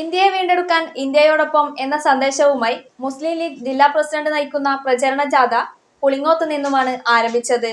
ഇന്ത്യയെ വീണ്ടെടുക്കാൻ ഇന്ത്യയോടൊപ്പം എന്ന സന്ദേശവുമായി മുസ്ലിം ലീഗ് ജില്ലാ പ്രസിഡന്റ് നയിക്കുന്ന പ്രചരണ ജാഥ പുളിങ്ങോത്ത് നിന്നുമാണ് ആരംഭിച്ചത്.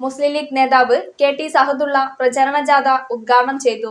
മുസ്ലിം ലീഗ് നേതാവ് കെ ടി സഹദുള്ള പ്രചരണ ജാഥ ഉദ്ഘാടനം ചെയ്തു.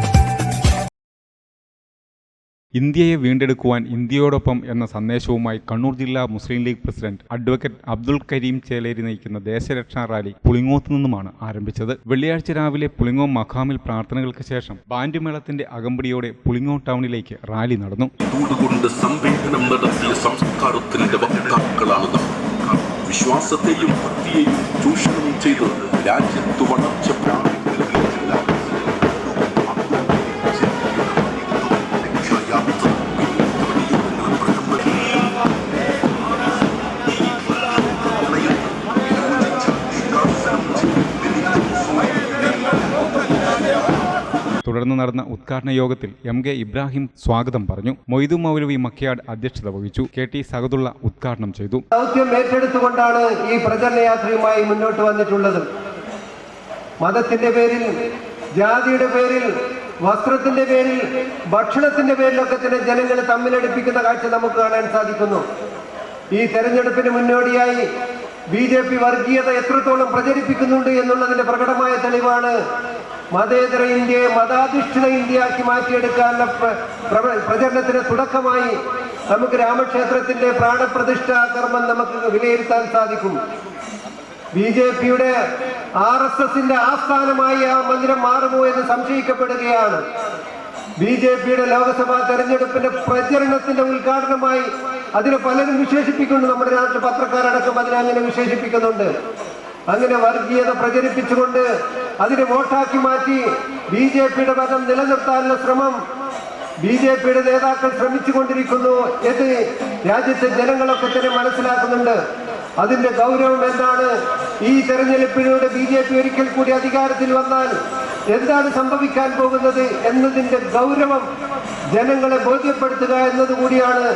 ഇന്ത്യയെ വീണ്ടെടുക്കുവാൻ ഇന്ത്യയോടൊപ്പം എന്ന സന്ദേശവുമായി കണ്ണൂർ ജില്ലാ Muslim League president advocate Abdul Kareem Cheleri നയിക്കുന്ന ദേശരക്ഷാ റാലി പുളിങ്ങോത്ത് നിന്നുമാണ് ആരംഭിച്ചത്. വെള്ളിയാഴ്ച രാവിലെ പുളിങ്ങോ മഖാമിൽ പ്രാർത്ഥനകൾക്ക് ശേഷം ബാൻഡ് മേളത്തിന്റെ അകമ്പടിയോടെ പുളിങ്ങോ ടൗണിലേക്ക് റാലി നടന്നു. സംവേദനം സംസ്കാരത്തിന്റെ വിശ്വാസത്തെയും ഭക്തിയെയും ചൂഷണം ചെയ്ത് രാജ്യത്ത് വളർച്ച പ്രാപിക്കുന്നതിലെല്ലാം തുടർന്ന് നടന്ന ഉദ്ഘാടന യോഗത്തിൽ എം കെ ഇബ്രാഹിം സ്വാഗതം പറഞ്ഞു. മൊയ്തു മൗലവി മക്കയാട് അധ്യക്ഷത വഹിച്ചു. കെ ടി സഹദുള്ള ഉദ്ഘാടനം ചെയ്തു. ദൗത്യം ഏറ്റെടുത്തുകൊണ്ടാണ് ഈ പ്രചരണയാത്രയുമായി മുന്നോട്ട് വന്നിട്ടുള്ളത്. മതത്തിന്റെ പേരിൽ ജാതിയുടെ പേരിൽ വസ്ത്രത്തിന്റെ പേരിൽ ഭക്ഷണത്തിന്റെ പേരിലൊക്കെ തന്നെ ജനങ്ങൾ തമ്മിലടിപ്പിക്കുന്ന കാഴ്ച നമുക്ക് കാണാൻ സാധിക്കുന്നു. ഈ തെരഞ്ഞെടുപ്പിന് മുന്നോടിയായി ബി ജെ പി വർഗീയത എത്രത്തോളം പ്രചരിപ്പിക്കുന്നുണ്ട് എന്നുള്ളതിന്റെ പ്രകടമായ തെളിവാണ് മതേതര ഇന്ത്യയെ മതാധിഷ്ഠിത ഇന്ത്യയാക്കി മാറ്റിയെടുക്കാനുള്ള പ്ര- പ്ര- പ്രചരണത്തിന് തുടക്കമായി നമുക്ക് രാമക്ഷേത്രത്തിന്റെ പ്രാണപ്രതിഷ്ഠാ കർമ്മം നമുക്ക് വിലയിരുത്താൻ സാധിക്കും. ബി ജെ പിയുടെ ആർ എസ് എസിന്റെ ആസ്ഥാനമായി ആ മന്ദിരം മാറുമോ എന്ന് സംശയിക്കപ്പെടുകയാണ്. ബി ജെ പിയുടെ ലോക്സഭാ തെരഞ്ഞെടുപ്പിന്റെ പ്രചരണത്തിന്റെ ഉദ്ഘാടനമായി അതിനെ പലരും വിശേഷിപ്പിക്കുന്നു. നമ്മുടെ നാട്ടിൽ പത്രക്കാരടക്കം അതിനെ അങ്ങനെ വിശേഷിപ്പിക്കുന്നുണ്ട്. അങ്ങനെ വർഗീയത പ്രചരിപ്പിച്ചുകൊണ്ട് അതിനെ വോട്ടാക്കി മാറ്റി ബി ജെ പിയുടെ ഭരണം നിലനിർത്താനുള്ള ശ്രമം ബി ജെ പിയുടെ നേതാക്കൾ ശ്രമിച്ചുകൊണ്ടിരിക്കുന്നു. എന്ന് രാജ്യത്തെ ജനങ്ങളൊക്കെ തന്നെ മനസ്സിലാക്കുന്നുണ്ട്. അതിന്റെ ഗൗരവം എന്താണ്? ഈ തെരഞ്ഞെടുപ്പിലൂടെ ബി ജെ പി ഒരിക്കൽ കൂടി അധികാരത്തിൽ വന്നാൽ എന്താണ് സംഭവിക്കാൻ പോകുന്നത് എന്നതിന്റെ ഗൗരവം ജനങ്ങളെ ബോധ്യപ്പെടുത്തുക എന്നതുകൂടിയാണ്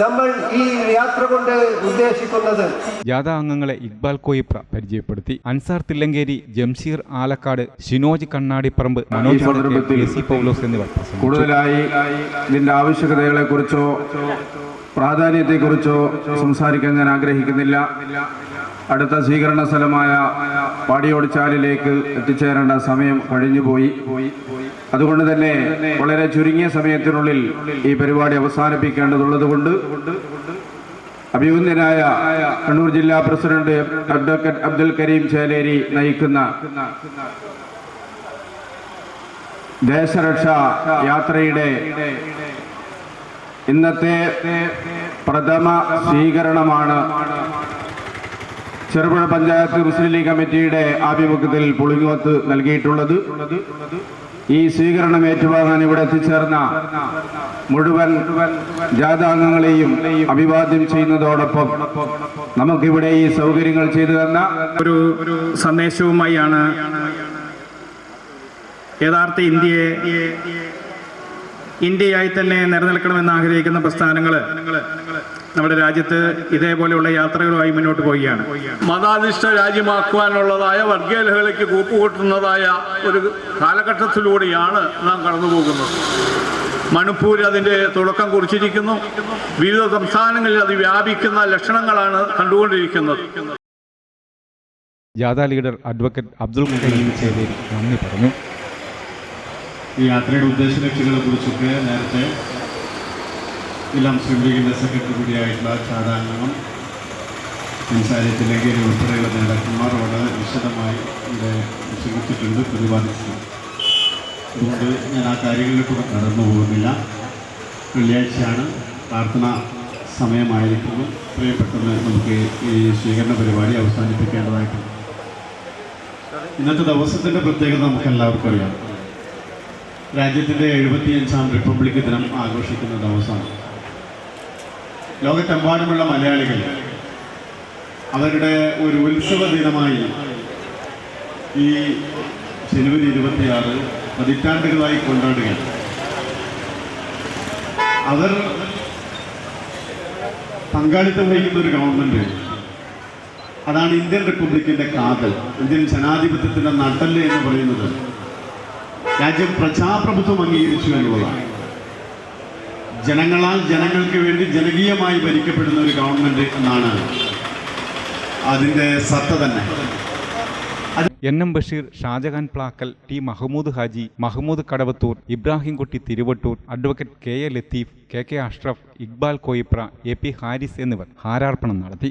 നമ്മൾ ഈ യാത്ര കൊണ്ട് ഉദ്ദേശിക്കുന്നത്. ജാഥ അംഗങ്ങളെ ഇക്ബാൽ കോയിപ്ര പരിചയപ്പെടുത്തി. അൻസാർ തില്ലങ്കേരി ജംഷീർ ആലക്കാട് ഷിനോജ് കണ്ണാടിപ്പറമ്പ് മനോജ് സന്ദർഭത്തിൽ പൗലോസ് എന്നിവർ കൂടുതലായി ഇതിന്റെ ആവശ്യകതകളെ കുറിച്ചോ പ്രാധാന്യത്തെക്കുറിച്ചോ സംസാരിക്കാൻ ഞാൻ ആഗ്രഹിക്കുന്നില്ല. അടുത്ത സ്വീകരണ സ്ഥലമായ പാടിയോടിച്ചാലിലേക്ക് എത്തിച്ചേരേണ്ട സമയം കഴിഞ്ഞുപോയി അതുകൊണ്ട് തന്നെ വളരെ ചുരുങ്ങിയ സമയത്തിനുള്ളിൽ ഈ പരിപാടി അവസാനിപ്പിക്കേണ്ടതുള്ളത് കൊണ്ട് കണ്ണൂർ ജില്ലാ പ്രസിഡന്റ് അഡ്വക്കേറ്റ് അബ്ദുൽ കരീം ചേലേരി നയിക്കുന്ന ദേശരക്ഷാ യാത്രയുടെ ഇന്നത്തെ പ്രഥമ സ്വീകരണമാണ് ചെറുപുഴ പഞ്ചായത്ത് മുസ്ലിം ലീഗ് കമ്മിറ്റിയുടെ ആഭിമുഖ്യത്തിൽ പുളിങ്ങോത്ത് നൽകിയിട്ടുള്ളത്. ഈ സ്വീകരണം ഏറ്റുവാങ്ങാൻ ഇവിടെ എത്തിച്ചേർന്ന മുഴുവൻ ജാതാംഗങ്ങളെയും അഭിവാദ്യം ചെയ്യുന്നതോടൊപ്പം നമുക്കിവിടെ ഈ സൗകര്യങ്ങൾ ചെയ്തു തന്ന ഒരു സന്ദേശവുമായാണ് യഥാർത്ഥ ഇന്ത്യയെ ഇന്ത്യയായി തന്നെ നിലനിൽക്കണമെന്ന് ആഗ്രഹിക്കുന്ന പ്രസ്ഥാനങ്ങൾ നമ്മുടെ രാജ്യത്ത് ഇതേപോലെയുള്ള യാത്രകളുമായി മുന്നോട്ട് പോവുകയാണ്. മതാധിഷ്ഠ രാജ്യമാക്കുവാനുള്ളതായ വർഗീയ ലഹളയ്ക്ക് കൂപ്പുകൂട്ടുന്നതായ ഒരു കാലഘട്ടത്തിലൂടെയാണ് നാം കടന്നു പോകുന്നത് മണിപ്പൂർ അതിന്റെ തുടക്കം കുറിച്ചിരിക്കുന്നു. വിവിധ സംസ്ഥാനങ്ങളിൽ അത് വ്യാപിക്കുന്ന ലക്ഷണങ്ങളാണ് കണ്ടുകൊണ്ടിരിക്കുന്നത്. ജാഥ ലീഡർ അഡ്വക്കേറ്റ് അബ്ദുൾ കരീം ചേലേരി നന്ദി പറഞ്ഞു. ഈ യാത്രയുടെ ഉദ്ദേശ ലക്ഷ്യങ്ങളെ കുറിച്ചൊക്കെ നേരത്തെ ജില്ലാ മുസ്ലിം ലീഗിന്റെ സെക്രട്ടറി കൂടിയായിട്ടുള്ള ചാടാംഗം സംസാരത്തിലേക്ക് ഉൾപ്പെടെയുള്ള നേതാക്കന്മാർ വളരെ വിശദമായി ഇവിടെ പ്രസംഗിച്ചിട്ടുണ്ട് പ്രതിപാദിച്ചിട്ടുണ്ട്. അതുകൊണ്ട് ഞാൻ ആ കാര്യങ്ങളിലേക്ക് കടന്നു പോകുന്നില്ല. വെള്ളിയാഴ്ചയാണ് പ്രാർത്ഥന സമയമായിരിക്കുന്നു ഇത്രയും പെട്ടെന്ന് നമുക്ക് ഈ സ്വീകരണ പരിപാടി അവസാനിപ്പിക്കേണ്ടതായിട്ടുണ്ട്. ഇന്നത്തെ ദിവസത്തിന്റെ പ്രത്യേകത നമുക്ക് എല്ലാവർക്കും അറിയാം. രാജ്യത്തിന്റെ എഴുപത്തിയഞ്ചാം റിപ്പബ്ലിക് ദിനം ആഘോഷിക്കുന്ന ദിവസമാണ് ലോകത്തെമ്പാടുമുള്ള മലയാളികൾ അവരുടെ ഒരു ഉത്സവ ദിനമായി ഈ ജനുവരി ഇരുപത്തിയാറ് പതിറ്റാണ്ടുകളായി കൊണ്ടാടുകയാണ്. അവർ പങ്കാളിത്തം വഹിക്കുന്ന ഒരു ഗവൺമെന്റ് അതാണ് ഇന്ത്യൻ റിപ്പബ്ലിക്കിന്റെ കാതൽ ഇന്ത്യൻ ജനാധിപത്യത്തിന്റെ നടൽ എന്ന് പറയുന്നത്. രാജ്യം പ്രജാപ്രഭുത്വം അംഗീകരിച്ചു എന്നുള്ളതാണ്. ജനങ്ങളാൽ ജനങ്ങൾക്ക് വേണ്ടി ജനകീയമായി ഭരിക്കപ്പെടുന്ന ഒരു ഗവൺമെന്റ് എന്നാണ് അതിന്റെ സത്ത തന്നെ. N M Basheer Shajahan Plakkal T Mahmood Haji Mahmood Kadavathur Ibrahimkutty Thiruvattur advocate K A Latheef K K Ashraf Iqbal Koipra A P Haris എന്നിവർ ഹാരാർപ്പണം നടത്തി.